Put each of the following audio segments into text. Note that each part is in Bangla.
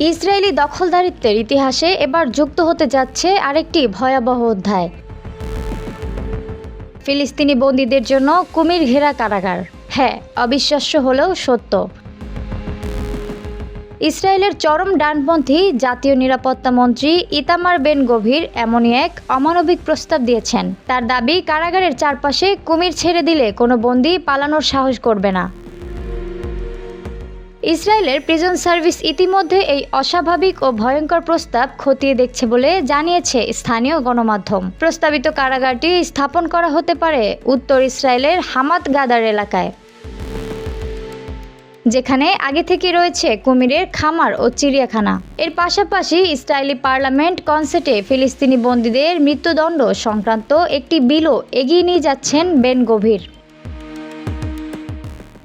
ইসরায়েলি দখলদারিত্বের ইতিহাসে এবার যুক্ত হতে যাচ্ছে আরেকটি ভয়াবহ অধ্যায়। ফিলিস্তিনি বন্দীদের জন্য কুমির ঘেরা কারাগার। হ্যাঁ অবিশ্বাস্য হলেও সত্য। ইসরায়েলের চরম ডানপন্থী জাতীয় নিরাপত্তা মন্ত্রী ইতামার বেন গভীর এমনই এক অমানবিক প্রস্তাব দিয়েছেন। তার দাবি, কারাগারের চারপাশে কুমির ছেড়ে দিলে কোনো বন্দি পালানোর সাহস করবে না। ইসরায়েলের প্রিজন সার্ভিস ইতিমধ্যে এই অস্বাভাবিক ও ভয়ঙ্কর প্রস্তাব খতিয়ে দেখছে বলে জানিয়েছে স্থানীয় গণমাধ্যম। প্রস্তাবিত কারাগারটি স্থাপন করা হতে পারে উত্তর ইসরায়েলের হামাত গাদার এলাকায়। যেখানে আগে থেকে রয়েছে কুমিরের খামার ও চিড়িয়াখানা। এর পাশাপাশি ইসরায়েলি পার্লামেন্ট কনসেটে ফিলিস্তিনি বন্দীদের মৃত্যুদণ্ড সংক্রান্ত একটি বিলও এগিয়ে নিয়ে যাচ্ছেন বেন গভীর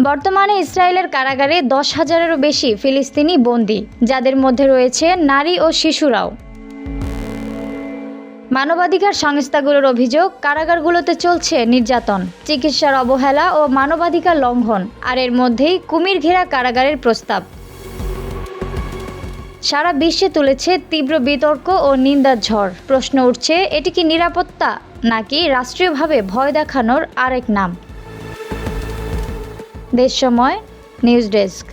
বর্তমানে ইসরায়েলের কারাগারে দশ হাজারেরও বেশি ফিলিস্তিনি বন্দী, যাদের মধ্যে রয়েছে নারী ও শিশুরাও। মানবাধিকার সংস্থাগুলোর অভিযোগ, কারাগারগুলোতে চলছে নির্যাতন, চিকিৎসার অবহেলা ও মানবাধিকার লঙ্ঘন, আর এর মধ্যেই কুমির ঘেরা কারাগারের প্রস্তাব। সারা বিশ্বে তুলেছে তীব্র বিতর্ক ও নিন্দার ঝড়। প্রশ্ন উঠছে, এটি কি নিরাপত্তা, নাকি রাষ্ট্রীয়ভাবে ভয় দেখানোর আরেক নাম? দেশ সময় নিউজ ডেস্ক।